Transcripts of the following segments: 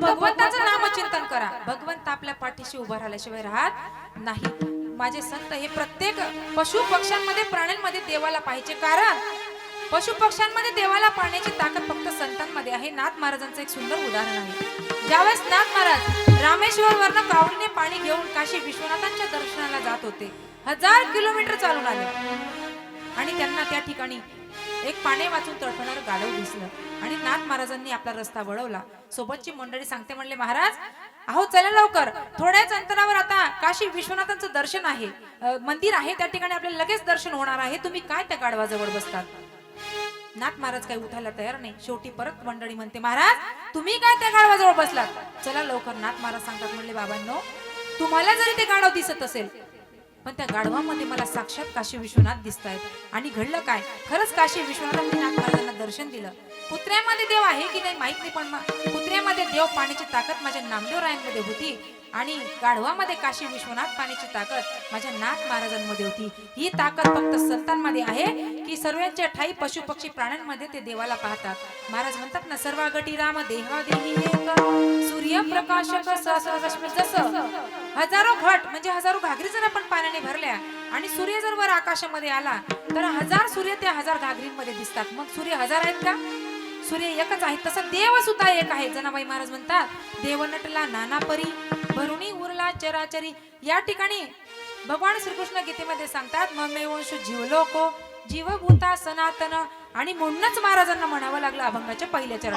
भगवंताचं नामचिंतन करा. भगवंत आपल्या पाठीशी उभा राहिल्याशिवाय राहत नाही. माझे संत हे प्रत्येक पशु पक्ष्यांमध्ये प्राण्यांमध्ये देवाला पाहिजे कारण पशु पक्ष्यांमध्ये देवाला पाहण्याची ताकद फक्त संतांमध्ये आहे. नाथ महाराजांचं एक सुंदर उदाहरण आहे. ज्यावेळेस नाथ महाराज रामेश्वर वरनं कावडीने पाणी घेऊन काशी विश्वनाथांच्या दर्शनाला जात होते हजार किलोमीटर चालून आले. आणि त्यांना त्या ठिकाणी एक पाने वाचून तडफणार गाढव दिसलं. आणि नाथ महाराजांनी आपला रस्ता वळवला. सोबतची मंडळी सांगते म्हणले महाराज अहो चला लवकर. थोड्याच अंतरावर आता काशी विश्वनाथांचं दर्शन आहे. मंदिर आहे त्या ठिकाणी आपल्याला लगेच दर्शन होणार आहे. तुम्ही काय त्या गाढवाजवळ बसतात? नाथ महाराज काही उठायला तयार नाही. शेवटी परत मंडळी म्हणते महाराज तुम्ही काय त्या गाढवाजवळ बसलात? चला लवकर. नाथ महाराज सांगतात म्हणले बाबांनो तुम्हाला जरी ते गाढव दिसत असेल पण त्या गाढवामध्ये मला साक्षात काशी विश्वनाथ दिसत आहेत आणि घडलं काय? खरंच काशी विश्वनाथांनी नाथ महाराजांना दर्शन दिलं. कुत्र्यामध्ये देव आहे की नाही माहीत नाही पण कुत्र्यामध्ये देव पाण्याची ताकद माझ्या नामदेव रायांमध्ये होती. आणि गाढवामध्ये काशी विश्वनाथ पाण्याची ताकद माझ्या नाथ महाराजांमध्ये होती. ही ताकद फक्त संतांमध्ये आहे की सर्वांच्या ठाई पशु पक्षी प्राण्यांमध्ये ते देवाला पाहतात. महाराज म्हणतात ना सर्व गटी राम देहा देही एक. सूर्यप्रकाशक जस हजारो घट म्हणजे हजारो घागरी जर आपण पाण्याने भरल्या आणि सूर्य जर वर आकाशामध्ये आला तर हजार सूर्य त्या हजार घागरींमध्ये दिसतात. मग सूर्य हजार आहेत का? सूर्य एकच आहे. तसं देव सुद्धा एक आहे. जनाबाई महाराज म्हणतात देव नटला नाना परी भरुणी उरला चराचरी. या ठिकाणी भगवान श्रीकृष्ण गीतेमध्ये सांगतात ममे वंश जीवलोको जीवभूता सनातन. आणि म्हणूनच महाराजांना म्हणावं लागलं अभंगाच्या पहिल्या चरण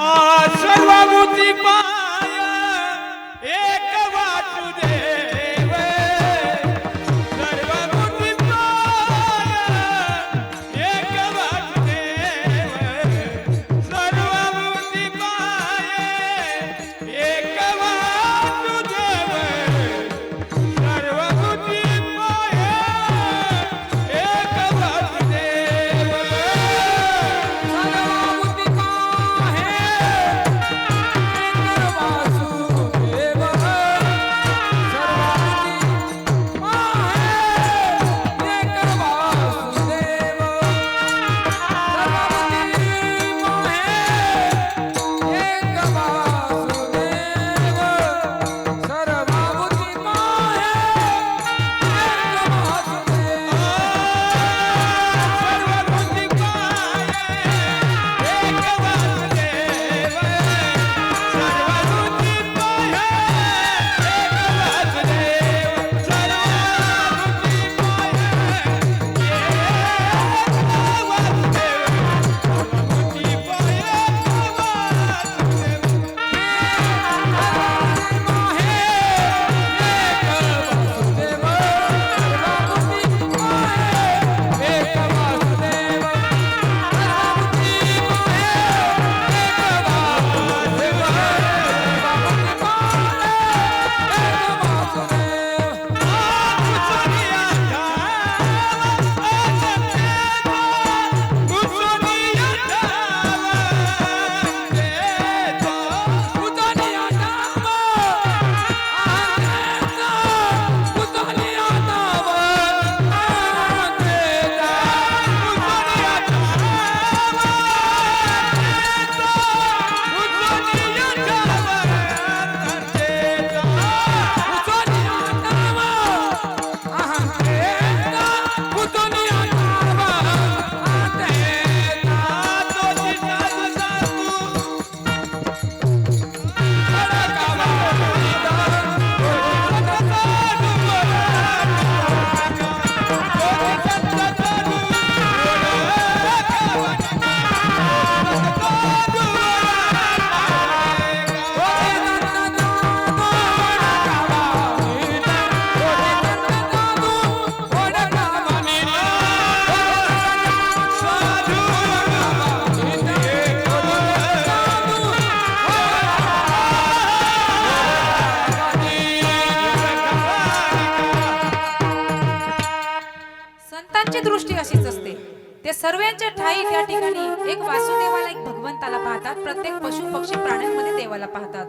नाईक या ठिकाणी एक वासुदेवाला एक भगवंताला पाहतात. प्रत्येक पशु पक्षी प्राण्यांमध्ये देवाला पाहतात.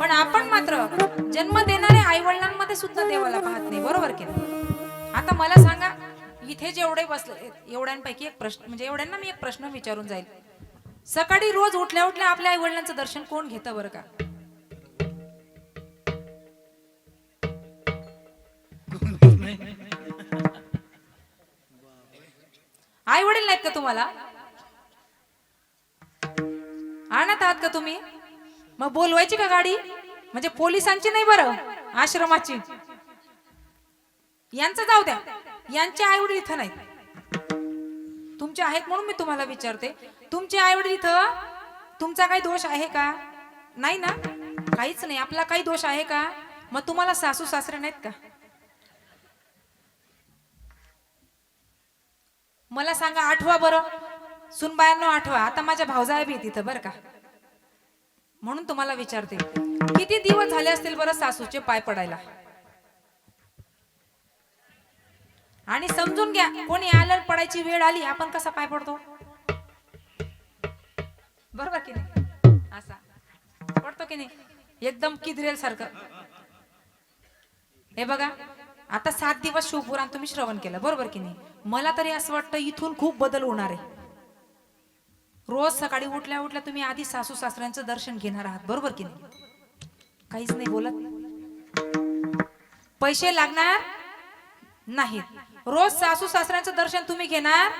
पण आपण मात्र जन्म देणाऱ्या आई वडिलांमध्ये सुद्धा देवाला पाहत नाही. बरोबर की आता मला सांगा इथे जेवढे बसले एवढ्यांपैकी एक प्रश्न म्हणजे एवढ्यांना मी एक प्रश्न विचारून जाईल. सकाळी रोज उठल्या उठल्या आपल्या आई वडिलांचं दर्शन कोण घेतं बरं का? आई वडील नाहीत का तुम्हाला? आणत आहात का तुम्ही? मग बोलवायची का गाडी? म्हणजे पोलिसांची नाही बरं आश्रमाची. यांचं जाऊ द्या. यांचे आई वडील इथं नाहीत. तुमचे आहेत म्हणून मी तुम्हाला विचारते. तुमचे आई वडील इथं तुमचा काही दोष आहे का? नाही ना? काहीच नाही. आपला काही दोष आहे का? मग तुम्हाला सासू सासरे नाहीत का? मला सांगा आठवा बरं. सुनबायांनो आठवा. आता माझ्या भावजाय बी तिथं बरं का? म्हणून तुम्हाला विचारते. किती दिवस झाले असतील बरं सासूचे पाय पडायला? आणि समजून घ्या कोणी आलं पडायची वेळ आली आपण कसा पाय पडतो? बरोबर की नाही? असा. पडतो की नाही? एकदम किदरेल सारखं. हे बघा आता सात दिवस शिवपुराण तुम्ही श्रवण केलं बरोबर की नाही? मला तरी असं वाटतं इथून खूप बदल होणार आहे. रोज सकाळी उठल्या उठल्या तुम्ही आधी सासू सासऱ्यांचं दर्शन घेणार आहात बरोबर की नाही? काहीच नाही बोलत. पैसे लागणार? नाहीत रोज सासू सासऱ्यांचं दर्शन तुम्ही घेणार?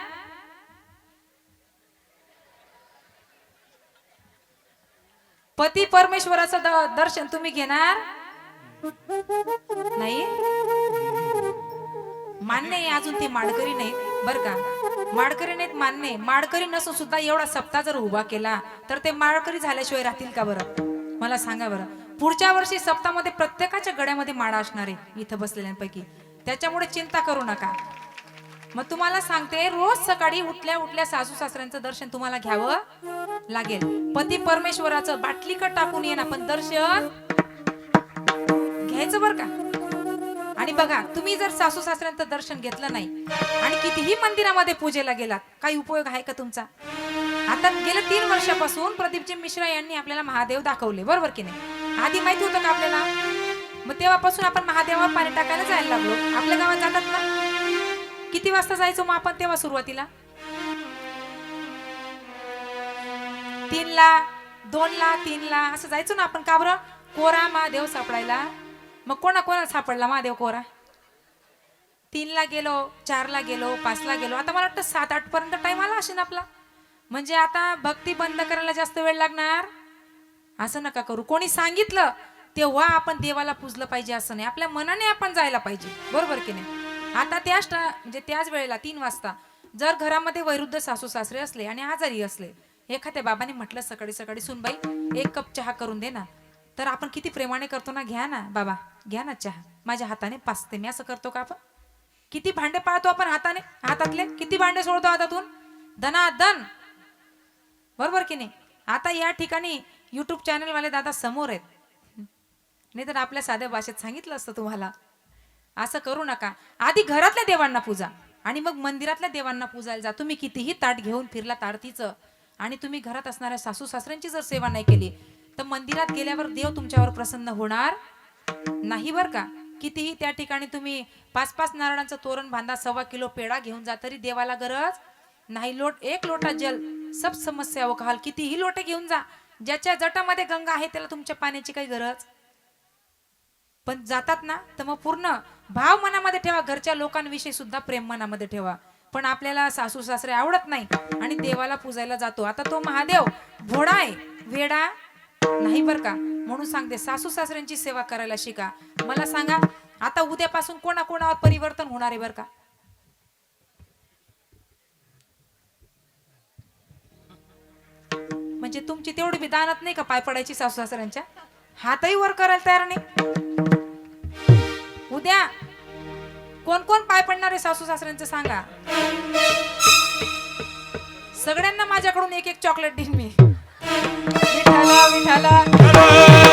पती परमेश्वराचं दर्शन तुम्ही घेणार? मान्य आहे अजून ते माडकरी नाही. बर का? माडकरी नाहीत मान्य माडकरी नसून सुद्धा एवढा सप्ताह जर उभा केला तर ते माडकरी झाल्याशिवाय राहतील का बरं? मला सांगा बरं. पुढच्या वर्षी सप्तामध्ये प्रत्येकाच्या गड्यामध्ये माडा असणार आहे इथं बसलेल्यांपैकी. त्याच्यामुळे चिंता करू नका. मग तुम्हाला सांगते रोज सकाळी उठल्या उठल्या सासू सासऱ्यांचं दर्शन तुम्हाला घ्यावं लागेल. पती परमेश्वराचं बाटलीकट टाकून ये ना पण दर्शन घ्यायचं बरं का? आणि बघा तुम्ही जर सासू सासऱ्यांचं दर्शन घेतलं नाही आणि कितीही मंदिरामध्ये पूजेला गेलात काही उपयोग आहे का तुमचा? आता गेल्या तीन वर्षापासून प्रदीपजी मिश्रा यांनी आपल्याला महादेव दाखवले बरोबर की नाही? आधी माहिती होतं का आपल्याला? मग तेव्हापासून आपण महादेवावर पाणी टाकायला जायला लागलो. आपल्या गावात जातात ना? किती वाजता जायचो मग आपण तेव्हा सुरुवातीला? तीनला दोनला तीनला असं जायचो ना आपण. का बरं? कोरा महादेव सापडायला. मग कोणा कोणाला सापडला महादेव कोरा? तीनला गेलो चारला गेलो पाचला गेलो. आता मला वाटतं सात आठ पर्यंत टाइम आला असेल आपला. म्हणजे आता भक्ती बंद करायला जास्त वेळ लागणार? असं नका करू. कोणी सांगितलं तेव्हा आपण देवाला पूजलं पाहिजे असं नाही. आपल्या मनाने आपण जायला पाहिजे. बरोबर की नाही? आता त्याच म्हणजे त्याच वेळेला तीन वाजता जर घरामध्ये वैरुद्ध सासू सासरे असले आणि आजारी असले एखाद्या बाबाने म्हटलं सकाळी सकाळी सुनबाई एक कप चहा करून दे ना. तर आपण किती प्रेमाने करतो ना घ्या ना बाबा. घ्या ना चहा. माझ्या हाताने पाचते. मी असं करतो का आपण? किती भांडे पाळतो आपण हाताने? हातातले? किती भांडे सोडतो हातातून? धना धन बरोबर की नाही? आता या ठिकाणी युट्यूब चॅनलवाले दादा समोर आहेत. नाही तर आपल्या साध्या भाषेत सांगितलं असतं तुम्हाला. असं करू नका. आधी घरातल्या देवांना पूजा. आणि मग मंदिरातल्या देवांना पूजायला जा. तुम्ही कितीही ताट घेऊन फिरला तारतीचं आणि तुम्ही घरात असणाऱ्या सासू सासऱ्यांची जर सेवा नाही केली तर मंदिरात गेल्यावर देव तुमच्यावर प्रसन्न होणार नाही बर का? कितीही त्या ठिकाणी तुम्ही पाच पाच नारळांचं तोरण बांधा सव्वा किलो पेढा घेऊन जा तरी देवाला गरज नाही. लोट एक लोटा जल सब समस्या वकाल कितीही लोटे घेऊन जा. ज्याच्या जटामध्ये गंगा आहे त्याला तुमच्या पाण्याची काही गरज? पण जातात ना तर मग पूर्ण भाव मनामध्ये ठेवा. घरच्या लोकांविषयी सुद्धा प्रेम मनामध्ये ठेवा. पण आपल्याला सासू सासरे आवडत नाही आणि देवाला पूजायला जातो. आता तो महादेव भोडा आहे. वेडा? नाही बर का? म्हणून सांगते सासू सासऱ्यांची सेवा करायला शिका. मला सांगा आता उद्यापासून कोणाकोणावर परिवर्तन होणार आहे बर का? म्हणजे तुमची तेवढी बी दानत नाही का पाय पडायची सासू सासऱ्यांच्या? हातही वर करायला तयार नाही. उद्या कोण कोण पाय पडणार आहे सासू सासऱ्यांचं सांगा? सगळ्यांना माझ्याकडून एक एक चॉकलेट देईन मी. Hello, Hello.